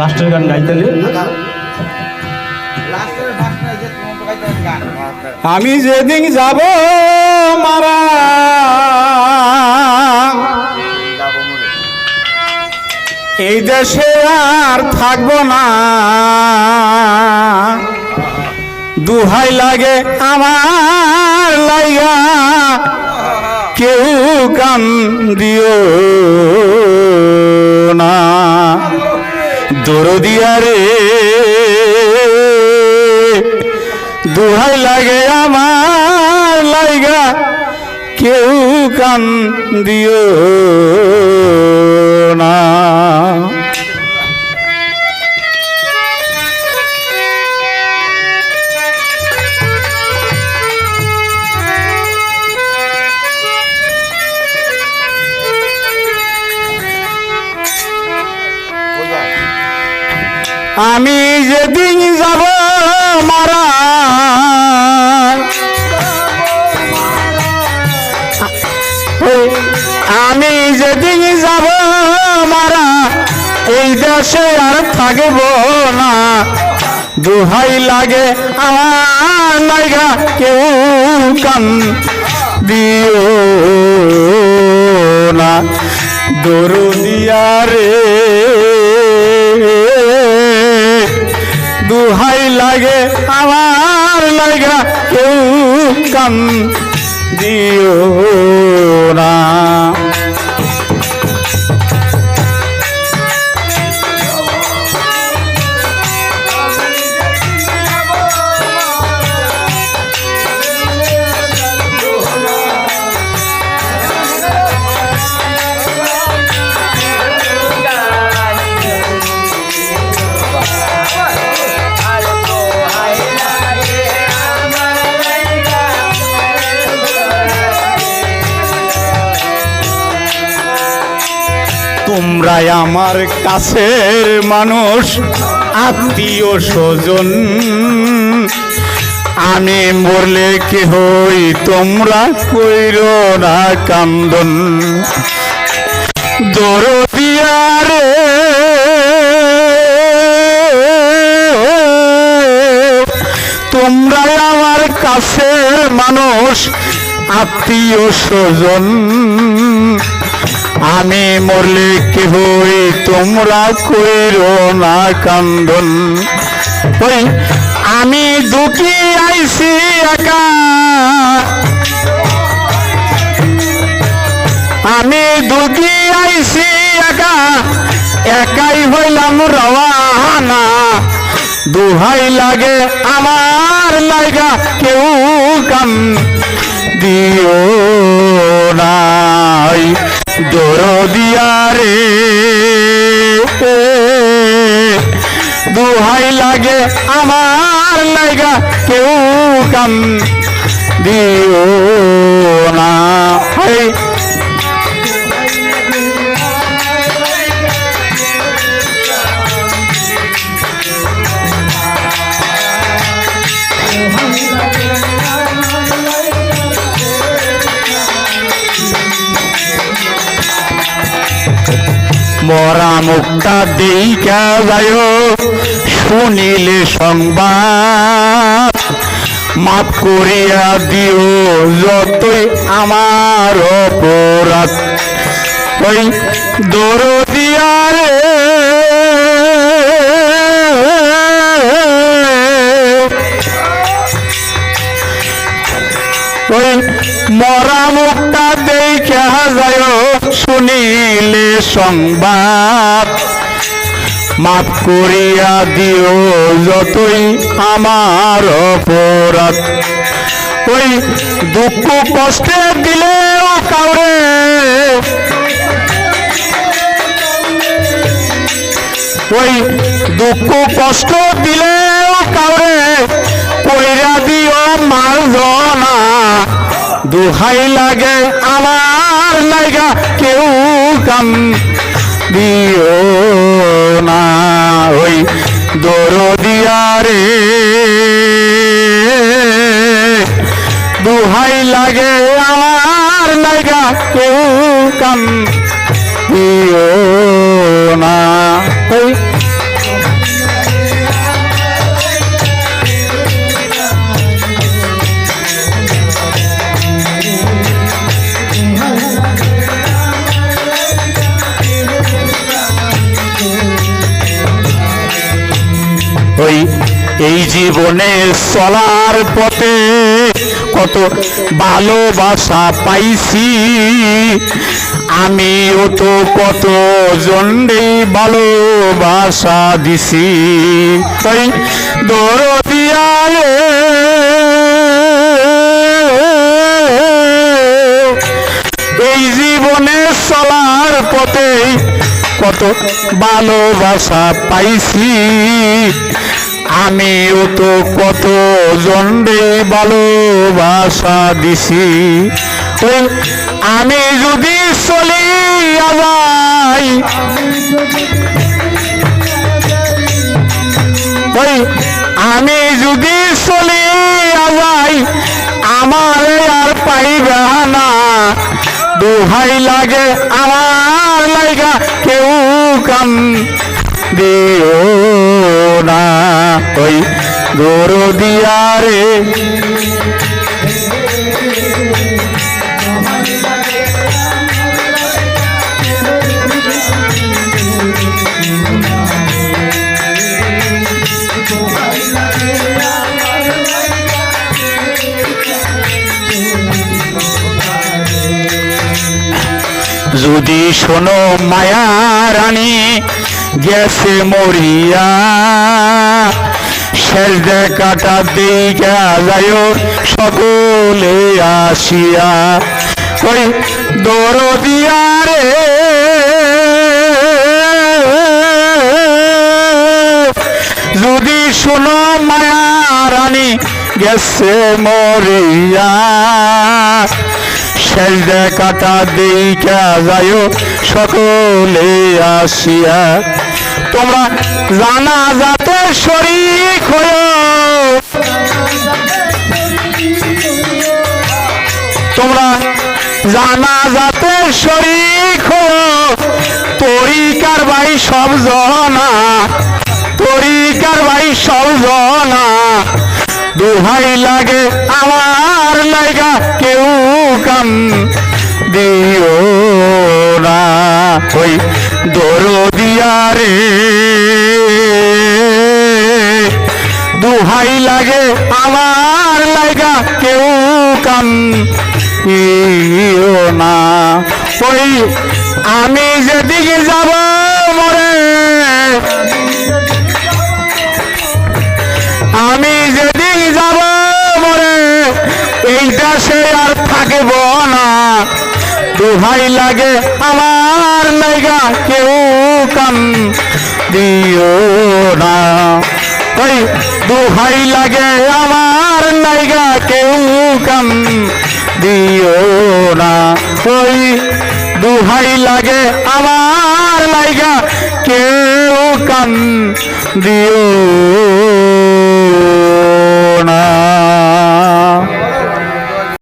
লাস্টের গান গাইতেলে আমি যেদিন যাব মারা। এই দেশে আর থাকব না। দুহাই লাগে আমার লাইয়া কেউ কান দিও না। দরদিয়া রে। দুহাই লাগে আমার লাইগা কেউ কান দিও না। আমি যেদিন যাব মারা। আমি যেদিন যাব মারা, এই দেশে আর থাকব না। দুহাই লাগে আমার নাইগা কেউ কান দিও না। দরদিয়া রে দুহাই লাগে আমার লাগা কেউ কান দিও না। তোমরাই আমার কাছের মানুষ, আত্মীয় স্বজন। আমি মরলে কি হই তোমরা কইর না কান্দন। দরদিয়ারে তোমরাই আমার কাছের মানুষ, আত্মীয় স্বজন। আমি মরলে কি হই? তোমরা কইর না কান্দন। ওই, আমি দুঃখী আইছি একা। আমি দুঃখী আইছি একা। একাই হইলাম রওয়ানা। দুহাই লাগে আমার লাগা কেউ কান দিও নাই। দরদিয়া রে দুহাই লাগে আমার লাগা কেউ কাম দিও না। মরা মুক্তা দিকা যায় শুনিলে সংবাদ, মাফ করিয়া দিও যতই আমার অপরাধ। ওই দরদিয়া রে ওই মরা মুক্তা দেখা যায় সংবাদ মাফ করিয়া দিও যতই আমার অপরাধ। ওই দুঃখ কষ্টে দিলেও কাউরে ওই দুঃখ কষ্ট দিলেও কাউরে কইরা দিও মারজনা দুহাই লাগে আমার লাগা কেউ দিও না ওই দরদিয়া রে দুহাই লাগে আমার লাগা কেউ কাম দিও এই জীবনে চলার পথে কত ভালোবাসা পাইছি। আমিও তো কত জন্ডেই ভালোবাসা দিছি। ওই দরদিয়ালে এই জীবনে চলার পথেই কত ভালোবাসা পাইছি। আমিও তো কত জন্ডে ভালোবাসা দিছি। ওই আমি যদি চলি যাই। ওই, আমি যদি চলি যাই, আমার আর পাইবা না। দোহাই লাগে, আমার লাইগা কেউ কাম দিও না। ওই দৌড় দিয়ারে যদি শোনো মায়া রানী গেছে মরিয়া। শেষ কাটা দেখা যায় সকলে আসিয়া ওই দৌড় দিয়া রে যদি শোনো মায়া রানী গেছে মরিয়া শেষ কাটা দেখা যায় সকলে আসিয়া। তোমরা জানা যাতে শরীর হয়ে তোমরা জানা যাতে শরীর তরিকার ভাই সব জনা তরিকার ভাই সব জনা। দোহাই লাগে আমার লাগা কেউ কাম দিও না। ওই দরদিয়া রে দোহাই লাগে, আমার লাগা কেউ দিও না। ওই আমি যেদিকে যাব মরে, আমি যেদিন যাব মরে এইটা সে আর থাকব না। দোহাই লাগে, আমার লাইগা কেউ কাম দিও না। ওই দোহাই লাগে আমার নাইগা কেউ কাম দিও না। ওই দুহাই লাগে আমার নাইগা কেউ কাম দিও